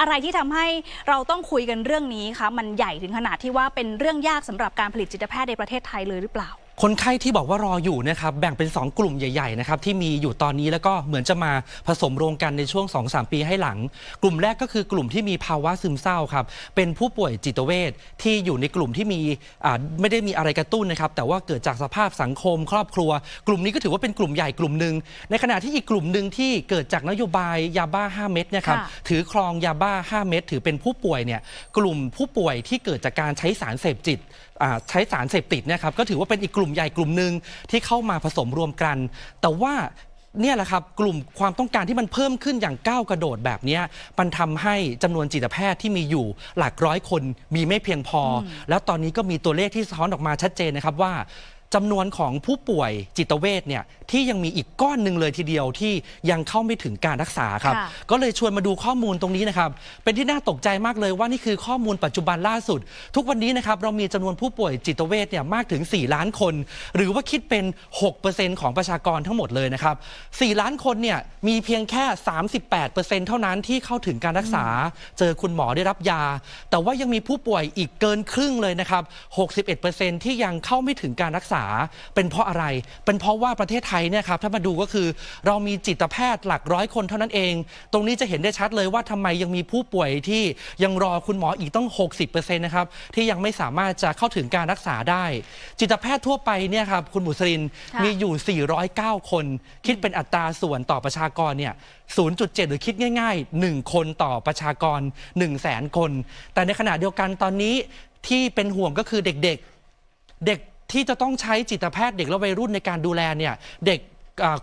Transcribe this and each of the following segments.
อะไรที่ทำให้เราต้องคุยกันเรื่องนี้คะมันใหญ่ถึงขนาดที่ว่าเป็นเรื่องยากสำหรับการผลิตจิตแพทย์ในประเทศไทยเลยหรือเปล่า คนไข้ที่บอกว่ารออยู่นะครับแบ่งเป็น 2 กลุ่มใหญ่ๆนะครับที่มีอยู่ตอนนี้แล้วก็เหมือนจะมาผสมโรงกันในช่วง 2-3 ปีให้หลัง กลุ่มแรกก็คือกลุ่มที่มีภาวะซึมเศร้าครับเป็นผู้ป่วยจิตเวชที่อยู่ในกลุ่มที่มีอ่าไม่ได้มีอะไรกระตุ้นนะครับแต่ว่าเกิดจากสภาพสังคม ครอบครัว กลุ่มนี้ก็ถือว่าเป็นกลุ่มใหญ่กลุ่มหนึ่งในขณะที่อีกกลุ่มหนึ่งที่เกิดจากนโยบายยาบ้า 5 เม็ดเนะครับค่ะถือครองยาบ้า 5 เม็ดถือเป็นผู้ป่วยเนี่ยกลุ่มผู้ป่วยที่เกิดจากการใช้สารเสพติดอ่าใช้สารเสพติดเนะครับก็ถือว่าเป็นอีกกลุ่มใหญ่กลุ่มหนึ่งที่เข้ามาผสมรวมกัน แต่ว่าเนี่ยแหละครับกลุ่มความต้องการที่มันเพิ่มขึ้นอย่างก้าวกระโดดแบบเนี้ยมันทำให้จำนวนจิตแพทย์ที่มีอยู่หลักร้อยคนมีไม่เพียงพออแล้วตอนนี้ก็มีตัวเลขที่สะท้อนออกมาชัดเจนนะครับว่า จำนวนของผู้ป่วยจิตเวชเนี่ยที่ยังมีอีกก้อนหนึ่งเลยทีเดียวที่ยังเข้าไม่ถึงการรักษาครับ ค่ะก็เลยชวนมาดูข้อมูลตรงนี้นะครับ เป็นที่น่าตกใจมากเลยว่านี่คือข้อมูลปัจจุบันล่าสุด ทุกวันนี้นะครับเรามีจำนวนผู้ป่วยจิตเวชเนี่ยมากถึง 4 ล้านคน หรือว่าคิดเป็น 6%ของประชากรทั้งหมดเลยนะครับ 4 ล้านคนเนี่ยมีเพียงแค่ 38%เท่านั้นที่เข้าถึงการรักษา เจอคุณหมอได้รับยา แต่ว่ายังมีผู้ป่วยอีกเกินครึ่งเลยนะครับ 61%ที่ยังเข้าไม่ถึงการรักษาเป็นเพราะอะไร เป็นเพราะว่าประเทศไทยเนี่ยครับถ้ามาดูก็คือ เรามีจิตแพทย์หลักร้อยคนเท่านั้นเอง ตรงนี้จะเห็นได้ชัดเลยว่าทำไมยังมีผู้ป่วยที่ยังรอคุณหมออีกต้อง 60%นะครับที่ยังไม่สามารถจะเข้าถึงการรักษาได้ จิตแพทย์ทั่วไปเนี่ยครับคุณหมูสรินค่ะมีอยู่ 409 คน คิดเป็นอัตราส่วนต่อประชากรเนี่ย0.7 หรือคิดง่าย ๆ 1 คนต่อประชากร 1 0 0 0 0แสนคน แต่ในขณะเดียวกันตอนนี้ที่เป็นห่วงก็คือเด็กๆ เด็ก ที่จะต้องใช้จิตแพทย์เด็กและวัยรุ่นในการดูแลเนี่ยเด็ก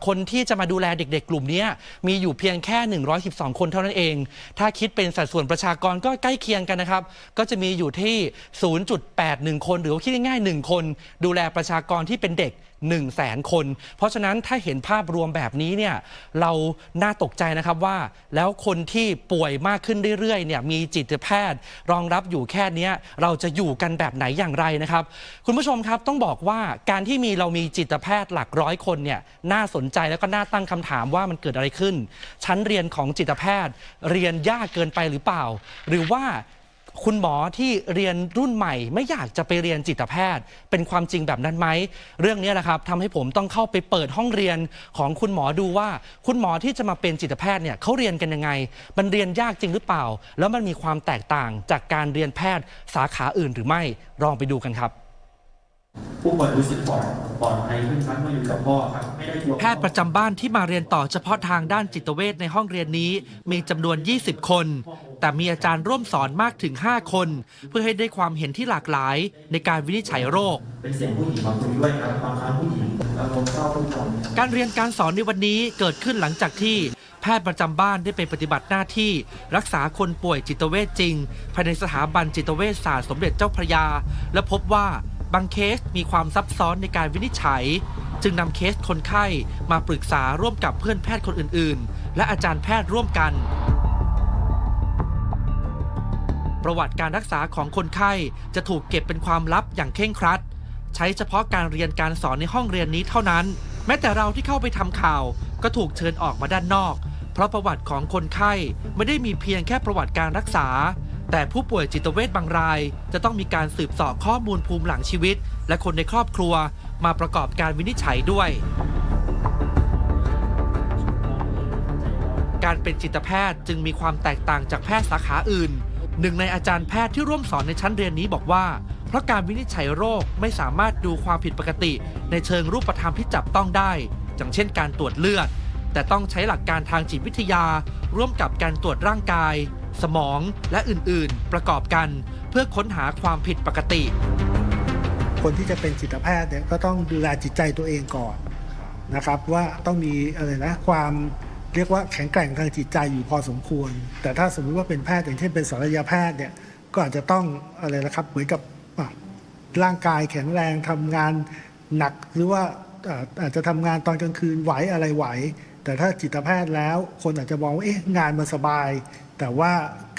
คนที่จะมาดูแลเด็กๆ กลุ่มนี้มีอยู่เพียงแค่ 112 คนเท่านั้นเอง ถ้าคิดเป็นสัดส่วนประชากรก็ใกล้เคียงกันนะครับ ก็จะมีอยู่ที่ 0.81 คน หรือว่าคิดง่ายๆ 1 คน ดูแลประชากรที่เป็นเด็ก1 0 0 0 0แสนคน เพราะฉะนั้นถ้าเห็นภาพรวมแบบนี้เนี่ยเราน่าตกใจนะครับว่า แล้วคนที่ป่วยมากขึ้นเรื่อยๆเนี่ยมีจิตแพทย์ รองรับอยู่แค่นี้เราจะอยู่กันแบบไหนอย่างไรนะครับ คุณผู้ชมครับต้องบอกว่าการที่มีเรามีจิตแพทย์หลักร้อยคนเนี่ยน่าสนใจแล้วก็น่าตั้งคำถามว่ามันเกิดอะไรขึ้น ชั้นเรียนของจิตแพทย์ เรียนยากเกินไปหรือเปล่า หรือว่า คุณหมอที่เรียนรุ่นใหม่ ไม่อยากจะไปเรียนจิตแพทย์ เป็นความจริงแบบนั้นไหม เรื่องนี้แหละครับทำให้ผมต้องเข้าไปเปิดห้องเรียนของคุณหมอดูว่า คุณหมอที่จะมาเป็นจิตแพทย์เนี่ยเขาเรียนกันยังไง มันเรียนยากจริงหรือเปล่า แล้วมันมีความแตกต่างจากการเรียนแพทย์สาขาอื่นหรือไม่ลองไปดูกันครับ ผู้ป่วยรู้สึกปลอดปลอดภัยขึ้นครับเมื่ออยู่กับพ่อครับไม่ได้กลัว แพทย์ประจำบ้านที่มาเรียนต่อเฉพาะทางด้านจิตเวชในห้องเรียนนี้มีจำนวน 20 คน แต่มีอาจารย์ร่วมสอนมากถึง 5 คน เพื่อให้ได้ความเห็นที่หลากหลายในการวินิจฉัยโรค เป็นเสียงผู้หญิงมาคุยด้วยครับบางครั้งผู้หญิงอารมณ์เศร้าทุกคนการเรียนการสอนในวันนี้เกิดขึ้นหลังจากที่แพทย์ประจำบ้านได้ไปปฏิบัติหน้าที่ รักษาคนป่วยจิตเวชจริง ภายในสถาบันจิตเวชศาสตร์สมเด็จเจ้าพระยา และพบว่า บางเคสมีความซับซ้อนในการวินิจฉัย จึงนำเคสคนไข้มาปรึกษาร่วมกับเพื่อนแพทย์คนอื่น ๆ และอาจารย์แพทย์ร่วมกัน ประวัติการรักษาของคนไข้จะถูกเก็บเป็นความลับอย่างเคร่งครัด ใช้เฉพาะการเรียนการสอนในห้องเรียนนี้เท่านั้น แม้แต่เราที่เข้าไปทำข่าว ก็ถูกเชิญออกมาด้านนอก เพราะประวัติของคนไข้ไม่ได้มีเพียงแค่ประวัติการรักษา แต่ผู้ป่วยจิตเวชบางราย จะต้องมีการสืบเสอบข้อมูลภูมิหลังชีวิต และคนในครอบครัวมาประกอบการวินิจฉัยด้วย การเป็นจิตแพทย์จึงมีความแตกต่างจากแพทย์สาขาอื่น หนึ่งในอาจารย์แพทย์ที่ร่วมสอนในชั้นเรียนนี้บอกว่า เพราะการวินิจฉัยโรคไม่สามารถดูความผิดปกติ ในเชิงรูปธรรมที่จับต้องได้ อย่างเช่น การตรวจเลือด แต่ต้องใช้หลักการทางจิตวิทยา ร่วมกับการตรวจร่างกาย สมองและอื่นๆ ประกอบกัน เพื่อค้นหาความผิดปกติ คนที่จะเป็นจิตแพทย์เนี่ยก็ต้องดูแลจิตใจตัวเองก่อนนะครับว่าต้องมีอะไรนะความเรียกว่าแข็งแกร่งทางจิตใจอยู่พอสมควร แต่ถ้าสมมติว่าเป็นแพทย์อย่างเช่นเป็นศัลยแพทย์เนี่ยก็อาจจะต้องอะไรนะครับเหมือนกับร่างกายแข็งแรงทำงานหนักหรือว่าอ่าอาจจะทำงานตอนกลางคืนไหวอะไรไหว แต่ถ้าจิตแพทย์แล้ว คนอาจจะมองว่าเอ๊ะงานมันสบาย แต่ว่า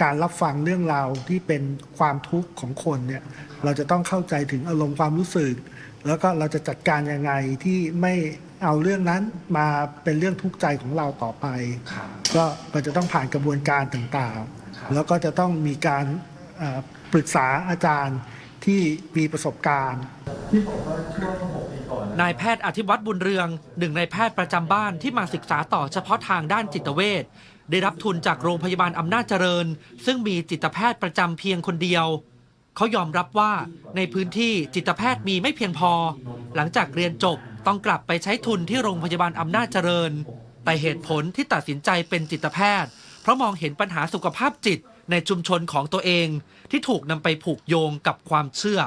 การรับฟังเรื่องราวที่เป็นความทุกข์ของคนเนี่ยเราจะต้องเข้าใจถึงอารมณ์ความรู้สึก แล้วก็เราจะจัดการยังไงที่ไม่เอาเรื่องนั้นมาเป็นเรื่องทุกข์ใจของเราต่อไปครับก็มันจะต้องผ่านกระบวนการต่างๆ แล้วก็จะต้องมีการเอ่อปรึกษาอาจารย์ที่มีประสบการณ์นายแพทย์อธิวัตรบุญเรืองหนึ่งในแพทย์ประจำบ้านที่มาศึกษาต่อเฉพาะทางด้านจิตเวช ได้รับทุนจากโรงพยาบาลอำนาจเจริญ ซึ่งมีจิตแพทย์ประจำเพียงคนเดียว เขายอมรับว่าในพื้นที่จิตแพทย์มีไม่เพียงพอ หลังจากเรียนจบต้องกลับไปใช้ทุนที่โรงพยาบาลอำนาจเจริญ แต่เหตุผลที่ตัดสินใจเป็นจิตแพทย์ เพราะมองเห็นปัญหาสุขภาพจิตในชุมชนของตัวเอง ที่ถูกนำไปผูกโยงกับความเชื่อ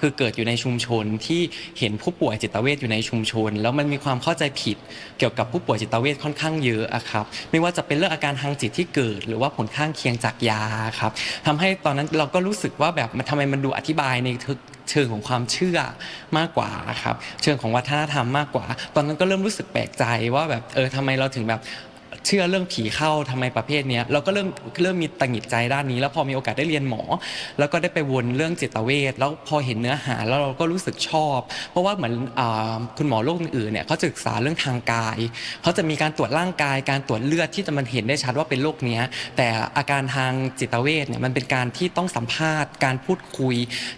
คือเกิดอยู่ในชุมชนที่เห็นผู้ป่วยจิตเวชอยู่ในชุมชน แล้วมันมีความเข้าใจผิดเกี่ยวกับผู้ป่วยจิตเวชค่อนข้างเยอะอะครับไม่ว่าจะเป็นเรื่องอาการทางจิตที่เกิด หรือว่าผลข้างเคียงจากยาครับทำให้ตอนนั้นเราก็รู้สึกว่าแบบมันทำไมมันดูอธิบายในทึกเชิงของความเชื่อมากกว่าครับเชิงของวัฒนธรรมมากกว่า ตอนนั้นก็เริ่มรู้สึกแปลกใจว่าแบบเออทำไมเราถึงแบบ เชื่อเรื่องผีเข้าทำไมประเภทเนี้ยเราก็เริ่มเริ่มมีตังหิดใจด้านนี้ แล้วพอมีโอกาสได้เรียนหมอ แล้วก็ได้ไปวนเรื่องจิตเวชแล้วพอเห็นเนื้อหาแล้วเราก็รู้สึกชอบ เพราะว่าเหมือนคุณหมอโรคอื่นเนี่ยเขาศึกษาเรื่องทางกายเขาจะมีการตรวจร่างกายการตรวจเลือดที่จะมันเห็นได้ชัดว่าเป็นโรคเนี้ยแต่อาการทางจิตเวชเนี่ยมันเป็นการที่ต้องสัมภาษณ์ การพูดคุย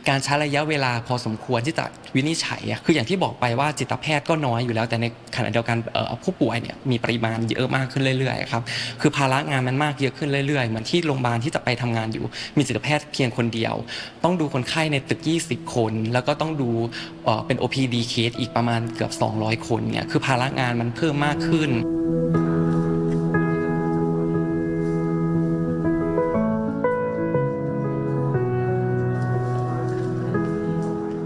การใช้ระยะเวลาพอสมควรที่จะวินิจฉัยอะคืออย่างที่บอกไปว่าจิตแพทย์ก็น้อยอยู่แล้วแต่ในขณะเดียวกันผู้ป่วยเนี่ยมีปริมาณเยอะมากขึ้นเรื่อยๆครับคือภาระงานมันมากเยอะขึ้นเรื่อยๆเหมือนที่โรงพยาบาลที่จะไปทำงานอยู่ มีจิตแพทย์เพียงคนเดียว ต้องดูคนไข้ในตึก 20 คน แล้วก็ต้องดูเอ่อเป็น OPD เคสอีกประมาณเกือบ 200 คนเนี่ยคือภาระงานมันเพิ่มมากขึ้น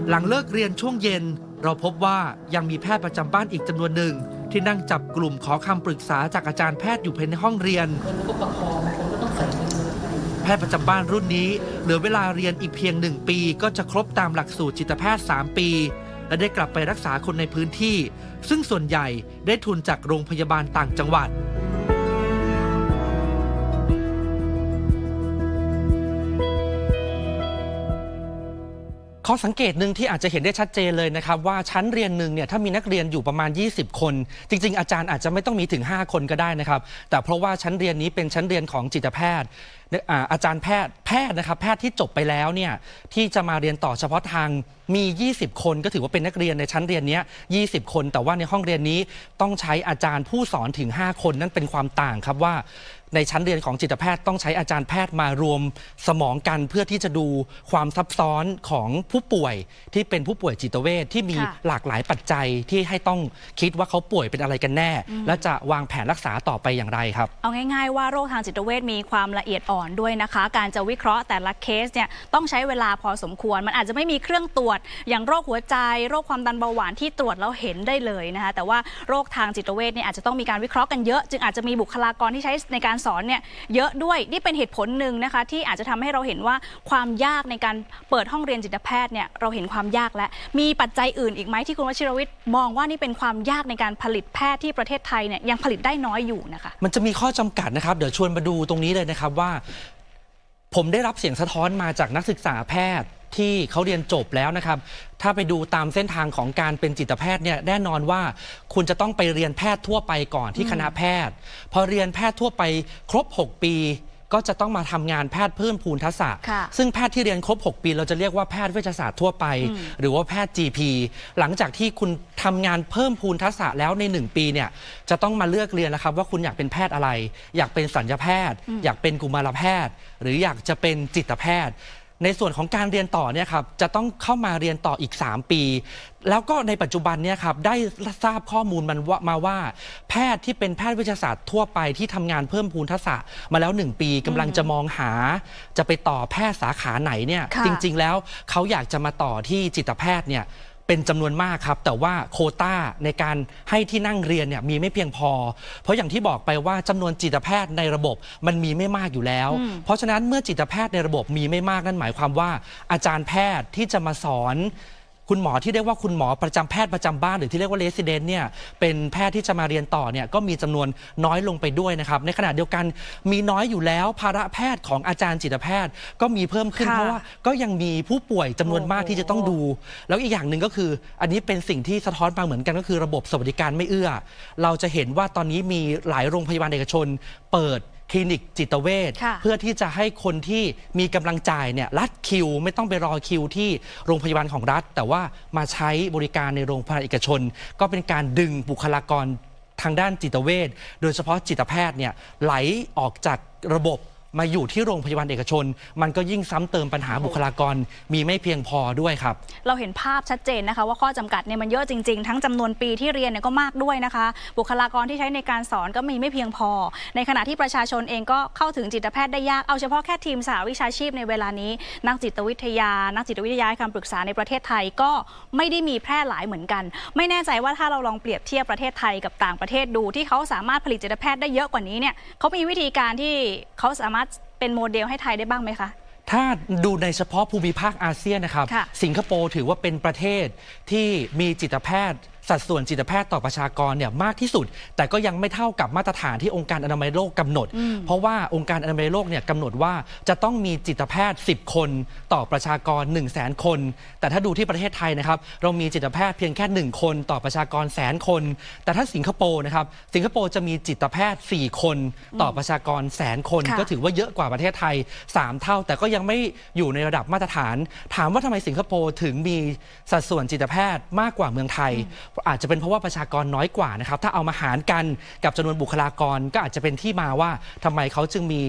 หลังเลิกเรียนช่วงเย็น เราพบว่ายังมีแพทย์ประจำบ้านอีกจำนวนหนึ่ง ที่นั่งจับกลุ่มขอคำปรึกษาจากอาจารย์แพทย์อยู่ภายในห้องเรียน แพทย์ประจำบ้านรุ่นนี้ เหลือเวลาเรียนอีกเพียงหนึ่งปี ก็จะครบตามหลักสูตรจิตแพทย์ 3 ปี และได้กลับไปรักษาคนในพื้นที่ ซึ่งส่วนใหญ่ได้ทุนจากโรงพยาบาลต่างจังหวัด ข้อสังเกตหนึ่งที่อาจจะเห็นได้ชัดเจนเลยนะครับว่าชั้นเรียนหนึ่งเนี่ยถ้ามีนักเรียนอยู่ประมาณ 20 คน จริง ๆ อาจารย์อาจจะไม่ต้องมีถึง 5 คนก็ได้นะครับ แต่เพราะว่าชั้นเรียนนี้เป็นชั้นเรียนของจิตแพทย์อาจารย์แพทย์แพทย์นะครับแพทย์ที่จบไปแล้วเนี่ยที่จะมาเรียนต่อเฉพาะทางมี 20 คนก็ถือว่าเป็นนักเรียนในชั้นเรียนนี้ย20 คน แต่ว่าในห้องเรียนนี้ต้องใช้อาจารย์ผู้สอนถึง 5 คนนั่นเป็นความต่างครับว่า ในชั้นเรียนของจิตแพทย์ต้องใช้อาจารย์แพทย์มารวมสมองกันเพื่อที่จะดูความซับซ้อนของผู้ป่วยที่เป็นผู้ป่วยจิตเวชที่มีค่ะหลากหลายปัจจัยที่ให้ต้องคิดว่าเขาป่วยเป็นอะไรกันแน่และจะวางแผนรักษาต่อไปอย่างไรครับ เอาง่ายๆว่าโรคทางจิตเวชมีความละเอียดอ่อนด้วยนะคะ การจะวิเคราะห์แต่ละเคสเนี่ยต้องใช้เวลาพอสมควร มันอาจจะไม่มีเครื่องตรวจ อย่างโรคหัวใจ โรคความดันเบาหวานที่ตรวจแล้วเห็นได้เลยนะคะแต่ว่าโรคทางจิตเวชเนี่ยอาจจะต้องมีการวิเคราะห์กันเยอะ จึงอาจจะมีบุคลากรที่ใช้ในการสอนเนี่ยเยอะด้วยนี่เป็นเหตุผลหนึ่งนะคะ ที่อาจจะทำให้เราเห็นว่าความยากในการเปิดห้องเรียนจิตแพทย์เนี่ยเราเห็นความยากแล้วมีปัจจัยอื่นอีกไหมที่คุณวชิรวิทย์มองว่านี่เป็นความยากในการผลิตแพทย์ที่ประเทศไทยเนี่ยยังผลิตได้น้อยอยู่นะคะ มันจะมีข้อจำกัดนะครับเดี๋ยวชวนมาดูตรงนี้เลยนะครับว่า ผมได้รับเสียงสะท้อนมาจากนักศึกษาแพทย์ ที่เขาเรียนจบแล้วนะครับ ถ้าไปดูตามเส้นทางของการเป็นจิตแพทย์เนี่ยแน่นอนว่าคุณจะต้องไปเรียนแพทย์ทั่วไปก่อนที่คณะแพทย์ พอเรียนแพทย์ทั่วไปครบ 6 ปี ก็จะต้องมาทำงานแพทย์เพิ่มพูนทักษะ ค่ะซึ่งแพทย์ที่เรียนครบ 6 ปี เราจะเรียกว่าแพทย์เวชศาสตร์ทั่วไป หรือว่าแพทย์ GP หลังจากที่คุณทำงานเพิ่มพูนทักษะแล้วใน 1 ปีเนี่ยจะต้องมาเลือกเรียนแล้วครับว่าคุณอยากเป็นแพทย์อะไร อยากเป็นสัญญาแพทย์ อยากเป็นกุมารแพทย์ หรืออยากจะเป็นจิตแพทย์ ในส่วนของการเรียนต่อเนี่ยครับจะต้องเข้ามาเรียนต่ออีก 3 ปี แล้วก็ในปัจจุบันเนี่ยครับได้ทราบข้อมูลมันว่ามาว่า แพทย์ที่เป็นแพทย์วิทยาศาสตร์ทั่วไปที่ทำงานเพิ่มพูนทักษะมาแล้ว 1 ปีกำลังจะมองหา จะไปต่อแพทย์สาขาไหนเนี่ยค่ะ จริง ๆ แล้วเขาอยากจะมาต่อที่จิตแพทย์เนี่ย เป็นจำนวนมากครับ แต่ว่าโควต้าในการให้ที่นั่งเรียนเนี่ยมีไม่เพียงพอ เพราะอย่างที่บอกไปว่าจำนวนจิตแพทย์ในระบบมันมีไม่มากอยู่แล้ว เพราะฉะนั้นเมื่อจิตแพทย์ในระบบมีไม่มากนั่นหมายความว่า อาจารย์แพทย์ที่จะมาสอน คุณหมอที่เรียกว่าคุณหมอประจำแพทย์ประจำบ้าน หรือที่เรียกว่าเลสเดนเนี่ยเป็นแพทย์ที่จะมาเรียนต่อเนี่ยก็มีจำนวนน้อยลงไปด้วยนะครับ ในขณะเดียวกันมีน้อยอยู่แล้วภาระแพทย์ของอาจารย์จิตแพทย์ ก็มีเพิ่มขึ้นค่ะเพราะว่าก็ยังมีผู้ป่วยจำนวนมากโอ้โหที่จะต้องดู แล้วอีกอย่างหนึ่งก็คือ อันนี้เป็นสิ่งที่สะท้อนมาเหมือนกันก็คือระบบสวัสดิการไม่เอื้อ เราจะเห็นว่าตอนนี้มีหลายโรงพยาบาลเอกชน เปิดค ลินิกจิตเวชค่ะเพื่อที่จะให้คนที่มีกำลังจ่ายเนี่ยรัดคิว ไม่ต้องไปรอคิวที่โรงพยาบาลของรัฐ แต่ว่ามาใช้บริการในโรงพยาบาลเอกชน ก็เป็นการดึงบุคลากรทางด้านจิตเวชโดยเฉพาะจิตแพทย์เนี่ยไหลออกจากระบบ มาอยู่ที่โรงพยาบาลเอกชน มันก็ยิ่งซ้ำเติมปัญหาบุคลากรมีไม่เพียงพอด้วยครับ เราเห็นภาพชัดเจนนะคะ ว่าข้อจำกัดเนี่ยมันเยอะจริงๆ ทั้งจำนวนปีที่เรียนเนี่ยก็มากด้วยนะคะ บุคลากรที่ใช้ในการสอนก็มีไม่เพียงพอ ในขณะที่ประชาชนเองก็เข้าถึงจิตแพทย์ได้ยากเอาเฉพาะแค่ทีมสาวิชาชีพในเวลานี้ นักจิตวิทยา นักจิตวิทยาให้คำปรึกษาในประเทศไทยก็ไม่ได้มีแพร่หลายเหมือนกัน ไม่แน่ใจว่าถ้าเราลองเปรียบเทียบประเทศไทยกับต่างประเทศดู ที่เขาสามารถผลิตจิตแพทย์ได้เยอะกว่านี้เนี่ยเขามีวิธีการที่เขาสามารถ เป็นโมเดลให้ไทยได้บ้างไหมคะ ถ้าดูในเฉพาะภูมิภาคอาเซียนนะครับ ค่ะ สิงคโปร์ถือว่าเป็นประเทศที่มีจิตแพทย์ สัดส่วนจิตแพทย์ต่อประชากรเนี่ยมากที่สุด แต่ก็ยังไม่เท่ากับมาตรฐานที่องค์การอนามัยโลกกำหนด เพราะว่าองค์การอนามัยโลกเนี่ยกำหนดว่าจะต้องมีจิตแพทย์ 10 คนต่อประชากร 1 0 0 0 0แสนคน แต่ถ้าดูที่ประเทศไทยนะครับเรามีจิตแพทย์เพียงแค่ 1 คนต่อประชากรแสนคน แต่ถ้าสิงคโปร์นะครับสิงคโปร์จะมีจิตแพทย์ 4 คนต่อประชากรแสนคนค่ะก็ถือว่าเยอะกว่าประเทศไทย 3 เท่า แต่ก็ยังไม่อยู่ในระดับมาตรฐาน ถามว่าทำไมสิงคโปร์ถึงมีสัดส่วนจิตแพทย์มากกว่าเมืองไทยอาจจะเป็นเพราะว่าประชากรน้อยกว่านะครับ ถ้าเอามาหารกันกับจำนวนบุคลากรก็อาจจะเป็นที่มาว่าทำไมเขาจึงมี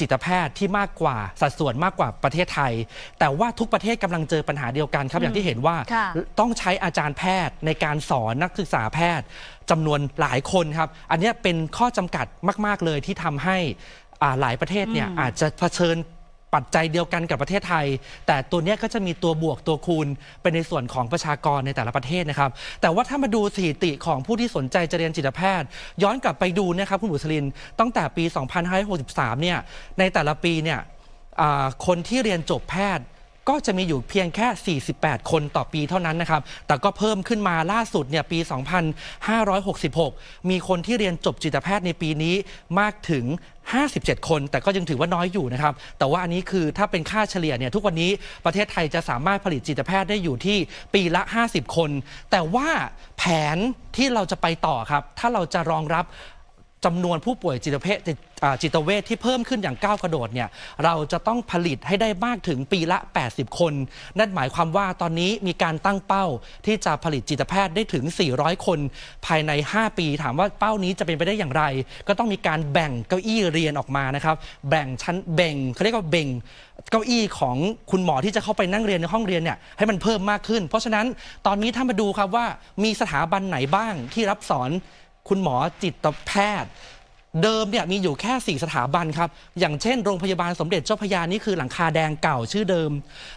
จิตแพทย์ที่มากกว่าสัดส่วนมากกว่าประเทศไทย แต่ว่าทุกประเทศกำลังเจอปัญหาเดียวกันครับ อย่างที่เห็นว่าค่ะ ต้องใช้อาจารย์แพทย์ในการสอนนักศึกษาแพทย์จำนวนหลายคนครับ อันเนี้ยเป็นข้อจำกัดมาก ๆเลยที่ทำให้อ่าหลายประเทศเนี่ยอาจจะเผชิญ ปัจจัยเดียวกันกับประเทศไทย แต่ตัวเนี้ยก็จะมีตัวบวกตัวคูณเป็นในส่วนของประชากรในแต่ละประเทศนะครับ แต่ว่าถ้ามาดูสถิติของผู้ที่สนใจจะเรียนจิตแพทย์ ย้อนกลับไปดูนะครับคุณบุษลินตั้งแต่ปี 2563 เนี่ยในแต่ละปีเนี่ยอ่าคนที่เรียนจบแพทย์ ก็จะมีอยู่เพียงแค่ 48 คนต่อปีเท่านั้นนะครับ แต่ก็เพิ่มขึ้นมาล่าสุดเนี่ยปี 2566 มีคนที่เรียนจบจิตแพทย์ในปีนี้มากถึง 57 คน แต่ก็ยังถือว่าน้อยอยู่นะครับ แต่ว่าอันนี้คือถ้าเป็นค่าเฉลี่ยเนี่ยทุกวันนี้ประเทศไทยจะสามารถผลิตจิตแพทย์ได้อยู่ที่ปีละ 50 คน แต่ว่าแผนที่เราจะไปต่อครับ ถ้าเราจะรองรับ จำนวนผู้ป่วยจิตเภทจิตเวชที่เพิ่มขึ้นอย่างก้าวกระโดดเนี่ยเราจะต้องผลิตให้ได้มากถึงปีละ 80 คน นั่นหมายความว่าตอนนี้มีการตั้งเป้าที่จะผลิตจิตแพทย์ได้ถึง 400 คน ภายใน 5 ปี ถามว่าเป้านี้จะเป็นไปได้อย่างไร ก็ต้องมีการแบ่งเก้าอี้เรียนออกมานะครับ แบ่งชั้นแบ่งเขาเรียกว่าแบ่งเก้าอี้ของคุณหมอที่จะเข้าไปนั่งเรียนในห้องเรียนเนี่ยให้มันเพิ่มมากขึ้น เพราะฉะนั้นตอนนี้ถ้ามาดูครับว่ามีสถาบันไหนบ้างที่รับสอน คุณหมอจิตแพทย์ เดิมเนี่ยมีอยู่แค่ 4 สถาบันครับ อย่างเช่นโรงพยาบาลสมเด็จเจ้าพระยานี่คือหลังคาแดงเก่าชื่อเดิม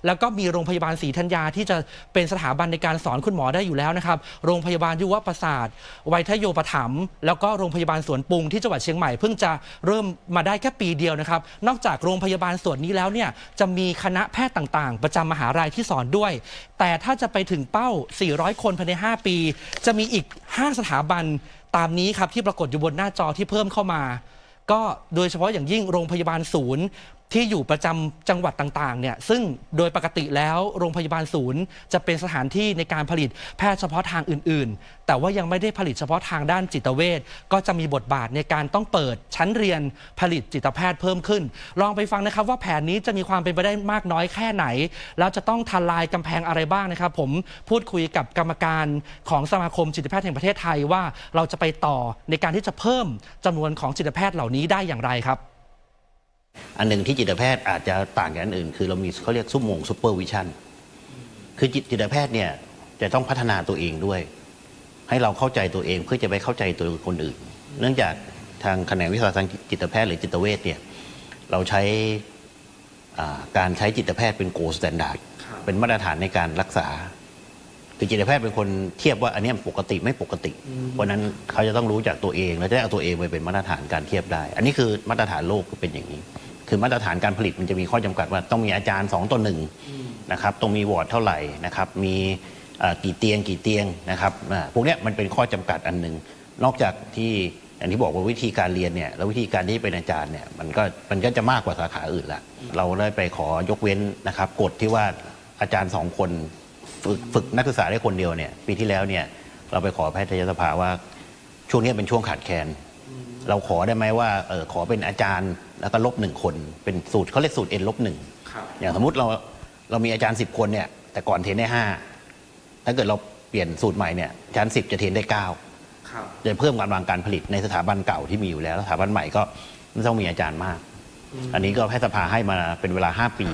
แล้วก็มีโรงพยาบาลศรีธัญญาที่จะเป็นสถาบันในการสอนคุณหมอได้อยู่แล้วนะครับ โรงพยาบาลยุวประสาทไวยทโยปถัมภ์แล้วก็โรงพยาบาลสวนปรุงที่จังหวัดเชียงใหม่เพิ่งจะเริ่มมาได้แค่ปีเดียวนะครับ นอกจากโรงพยาบาลส่วนนี้แล้วเนี่ยจะมีคณะแพทย์ต่างๆ ประจำมหาลัยที่สอนด้วย แต่ถ้าจะไปถึงเป้า 400 คนภายใน 5 ปี จะมีอีก 5 สถาบัน ตามนี้ครับที่ปรากฏอยู่บนหน้าจอที่เพิ่มเข้ามา ก็โดยเฉพาะอย่างยิ่งโรงพยาบาลศูนย์ที่อยู่ประจำจังหวัดต่างๆเนี่ยซึ่งโดยปกติแล้วโรงพยาบาลศูนย์ จะเป็นสถานที่ในการผลิตแพทย์เฉพาะทางอื่น ๆ แต่ว่ายังไม่ได้ผลิตเฉพาะทางด้านจิตเวชก็จะมีบทบาทในการต้องเปิดชั้นเรียนผลิตจิตแพทย์เพิ่มขึ้น ลองไปฟังนะครับว่าแผนนี้จะมีความเป็นไปได้มากน้อยแค่ไหน แล้วจะต้องทลายกำแพงอะไรบ้างนะครับ ผมพูดคุยกับกรรมการของสมาคมจิตแพทย์แห่งประเทศไทยว่าเราจะไปต่อในการที่จะเพิ่มจำนวนของจิตแพทย์เหล่านี้ได้อย่างไรครับ อันหนึ่งที่จิตแพทย์อาจจะต่างจากอันอื่น คือเรามีเขาเรียกซุปโมงซูเปอร์วิชั่นคือจิตจิตแพทย์เนี่ยจะต้องพัฒนาตัวเองด้วย ให้เราเข้าใจตัวเองเพื่อจะไปเข้าใจตัวคนอื่น เนื่องจากทางแขนงวิชาทางจิตแพทย์หรือจิตเวชเนี่ยเราใช้อ่าการใช้จิตแพทย์เป็นโกลสแตนดาร์ดเป็นมาตรฐานในการรักษาคือจิตแพทย์เป็นคนเทียบว่าอันเนี้ยปกติไม่ปกติ เพราะฉะนั้นเขาจะต้องรู้จากตัวเอง แล้วจะได้เอาตัวเองไปเป็นมาตรฐานการเทียบได้ อันนี้คือมาตรฐานโลกคือเป็นอย่างนี้ คือมาตรฐานการผลิตมันจะมีข้อจำกัดว่าต้องมีอาจารย์ 2ต่อหนึ่งนะครับต้องมีวอร์ดเท่าไหร่นะครับมีเอ่อกี่เตียงกี่เตียงนะครับอ่าพวกเนี้ยมันเป็นข้อจำกัดอันหนึ่งนอกจากที่อย่างที่บอกว่าวิธีการเรียนเนี่ยแล้ววิธีการที่เป็นอาจารย์เนี่ยมันก็มันก็จะมากกว่าสาขาอื่นละเราได้ไปขอยกเว้นนะครับกฎที่ว่าอาจารย์สองคนฝึกฝึกนักศึกษาได้คนเดียวเนี่ยปีที่แล้วเนี่ยเราไปขอแพทยสภาว่าช่วงนี้เป็นช่วงขาดแคลน เราขอได้ไหมว่าเออขอเป็นอาจารย์แล้วก็ลบหนึ่งคน เป็นสูตรเขาเรียกสูตร n ลบหนึ่งครับอย่างสมมติเราเรามีอาจารย์ 10 คนเนี่ยแต่ก่อนเทรนได้5ถ้าเกิดเราเปลี่ยนสูตรใหม่เนี่ยอาจารย์10จะเทรนได้9ครับจะเพิ่มกำลังการผลิตในสถาบันเก่าที่มีอยู่แล้วสถาบันใหม่ก็ไม่ต้องมีอาจารย์มาก อันนี้ก็แพทยสภาให้มาเป็นเวลา 5 ปี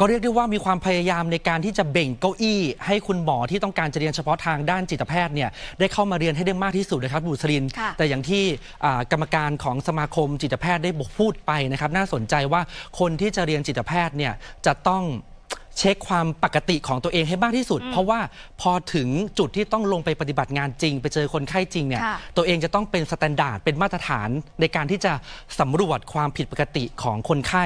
ก็เรียกได้ว่ามีความพยายามในการที่จะเบ่งเก้าอี้ ให้คุณหมอที่ต้องการจะเรียนเฉพาะทางด้านจิตแพทย์เนี่ยได้เข้ามาเรียนให้ได้มากที่สุดนะครับบุษรินทร์ค่ะ แต่อย่างที่อ่ากรรมการของสมาคมจิตแพทย์ได้บอกพูดไปนะครับ น่าสนใจว่าคนที่จะเรียนจิตแพทย์เนี่ยจะต้องเช็คความปกติของตัวเองให้มากที่สุด เพราะว่าพอถึงจุดที่ต้องลงไปปฏิบัติงานจริง ไปเจอคนไข้จริงเนี่ย ค่ะ ตัวเองจะต้องเป็นสแตนดาร์ดเป็นมาตรฐานในการที่จะสำรวจความผิดปกติของคนไข้